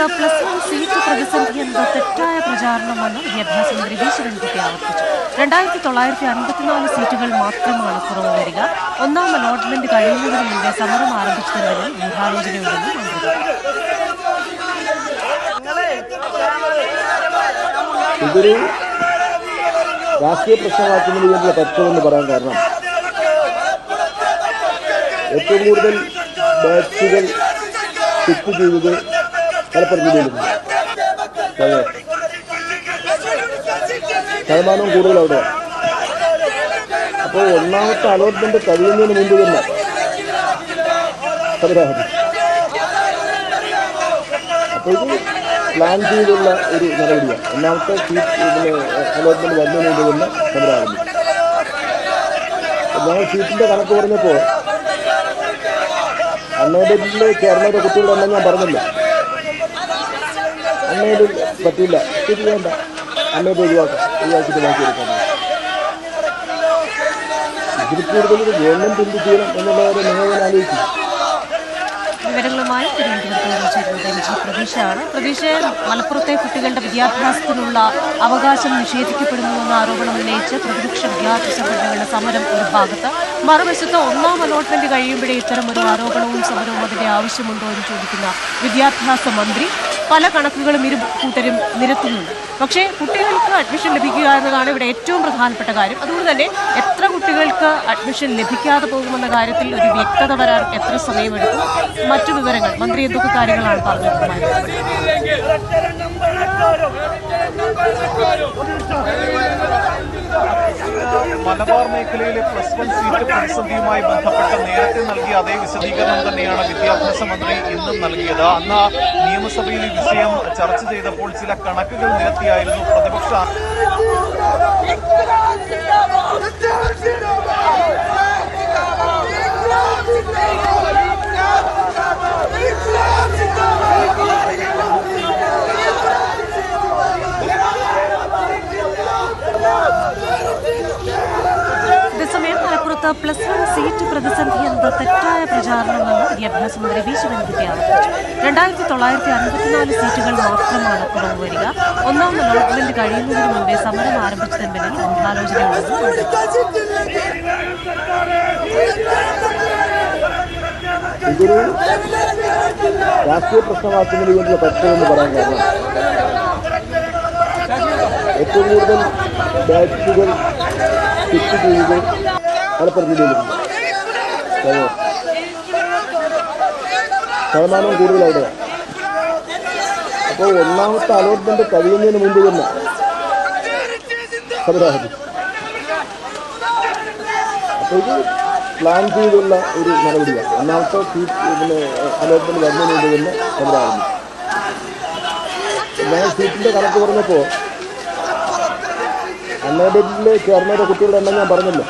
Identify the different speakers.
Speaker 1: ഇതേസമയം plus one seat പ്രതിസന്ധി എന്ന തെറ്റായ പ്രചാരണമെന്ന് വിദ്യാഭ്യാസ മന്ത്രി വി. ശിവൻകുട്ടി ആവർത്തിച്ചു. രണ്ടായിരത്തി തൊള്ളായിരത്തി അൻപത്തിനാല് സീറ്റുകൾ മാത്രമാണ് കുറവ് വരിക. ഒന്നാം അലോട്ട്മെന്റ് കഴിയുന്നതിന് മുമ്പേ സമരം ആരംഭിച്ചതിന് ഗൂഢാലോചനയുണ്ടെന്നും മന്ത്രി
Speaker 2: ഇതൊരു രാഷ്ട്രീയ പ്രശ്നമാക്കുന്നതിന് വേണ്ടിയുള്ള തത്വമെന്ന് പറയാൻ കാരണം ഏറ്റവും കൂടുതൽ ബാച്ചുകൾ ഫിറ്റ് ചെയ്തത് മലപ്പുറം. ശതമാനവും കൂടുതൽ അവിടെ. അപ്പോൾ ഒന്നാമത്തെ അലോട്ട്മെന്റ് കഴിയുന്നതിന് മുമ്പ് തന്നെ. അപ്പോൾ ഇത് പ്ലാൻ ചെയ്തുള്ള ഒരു നടപടിയാണ്. ഒന്നാമത്തെ അലോട്ട്മെന്റ് വരുന്നതിന് മുമ്പ് തന്നെ തകരാറുണ്ട് ഞങ്ങൾ സീറ്റിന്റെ കണക്ക് പറഞ്ഞപ്പോൾ അണ്ണേഡിൽ ചേർന്നവരുടെ കുട്ടികളുണ്ടെന്ന് ഞാൻ പറഞ്ഞില്ല. അണ്ണേഡിൽ പറ്റില്ല സീറ്റ് വേണ്ട അമ്മയോട് ഒഴിവാക്കാം. ഒഴിവാക്കിയിട്ട് ബാക്കി എടുക്കാം. ഇതിൽ കൂടുതൽ ഗവൺമെന്റ് എന്ത് ചെയ്യണം എന്നുള്ളവരെ നിങ്ങൾ ആലോചിക്കും.
Speaker 1: വിവരങ്ങളുമായി പ്രതീക്ഷയാണ്. പ്രതീക്ഷ മലപ്പുറത്തെ കുട്ടികളുടെ വിദ്യാഭ്യാസത്തിനുള്ള അവകാശം നിഷേധിക്കപ്പെടുന്നുവെന്ന ആരോപണം ഉന്നയിച്ച് പ്രതിപക്ഷ വിദ്യാർത്ഥി സംഘടനകളുടെ സമരം ഒരു ഭാഗത്ത്. മറുവശത്ത് ഒന്നാം അലോട്ട്മെന്റ് കഴിയുമ്പോഴേ ഇത്തരം ഒരു ആരോപണവും സമരവും അതിന്റെ ആവശ്യമുണ്ടോ എന്ന് ചോദിക്കുന്ന വിദ്യാഭ്യാസ മന്ത്രി പല കണക്കുകളും ഇരു കൂട്ടരും നിരത്തുന്നുണ്ട്. പക്ഷേ കുട്ടികൾക്ക് അഡ്മിഷൻ ലഭിക്കുക എന്നതാണ് ഇവിടെ ഏറ്റവും പ്രധാനപ്പെട്ട കാര്യം. അതുകൊണ്ട് തന്നെ എത്ര കുട്ടികൾക്ക് അഡ്മിഷൻ ലഭിക്കാതെ പോകുമെന്ന കാര്യത്തിൽ ഒരു വ്യക്തത വരാൻ എത്ര സമയമെടുക്കും? മറ്റു വിവരങ്ങൾ മന്ത്രി എന്തൊക്കെ കാര്യങ്ങളാണ് പറഞ്ഞിട്ടുള്ളത്?
Speaker 3: മലബാർ മേഖലയിലെ പ്ലസ് വൺ സീറ്റ് പ്രതിസന്ധിയുമായി ബന്ധപ്പെട്ട് നേരത്തെ നൽകിയ അതേ വിശദീകരണം തന്നെയാണ് വിദ്യാഭ്യാസ മന്ത്രി ഇന്നും നൽകിയത്. അന്ന് നിയമസഭയിൽ ഈ വിഷയം ചർച്ച ചെയ്തപ്പോൾ ചില കണക്കുകൾ നിരത്തിയായിരുന്നു. പ്രതിപക്ഷ
Speaker 1: പ്ലസ് വൺ സീറ്റ് പ്രതിസന്ധി എന്നത് തെറ്റായ പ്രചാരണമെന്ന് വിദ്യാഭ്യാസ മന്ത്രി വി ശിവൻകുട്ടി ആവർത്തിച്ചു രണ്ടായിരത്തി തൊള്ളായിരത്തി അൻപത്തിനാല് സീറ്റുകൾ മാത്രമാണ് കുറവ് വരിക ഒന്നാം അലോട്ട്മെന്റ് കഴിയുന്നതിന് മുമ്പേ സമരം ആരംഭിച്ചതിന് പിന്നിൽ ഗൂഢാലോചനയുണ്ടെന്ന്
Speaker 2: രാഷ്ട്രീയ പ്രശ്നമാക്കുന്നതിന് വേണ്ടിയുള്ള തത്വമെന്ന് പറയാൻ കാരണം ഏറ്റവും കൂടുതൽ ബാറ്റുകൾ ഫിറ്റ് ചെയ്തത് മലപ്പുറം ജില്ലയിലുണ്ട്. ശതമാനവും കൂടുതൽ അവിടെയാണ് അപ്പോൾ ഒന്നാമത്തെ അലോട്ട്മെന്റ് കഴിയുന്നതിന് മുമ്പ് തന്നെ സമരാഹരി അപ്പോൾ ഇത് പ്ലാൻ ചെയ്തുള്ള ഒരു നടപടിയാണ്. ഒന്നാമത്തെ സീറ്റ് പിന്നെ അലോട്ട്മെന്റ് വരുന്നതിന് മുമ്പ് തന്നെ സമരം ആരംഭിച്ചു ഞാൻ സീറ്റിന്റെ കണക്ക് പറഞ്ഞപ്പോൾ അണ്ണേഡിൽ ചേർന്നവരുടെ കുട്ടികളുടെ എണ്ണം ഞാൻ പറഞ്ഞല്ലോ.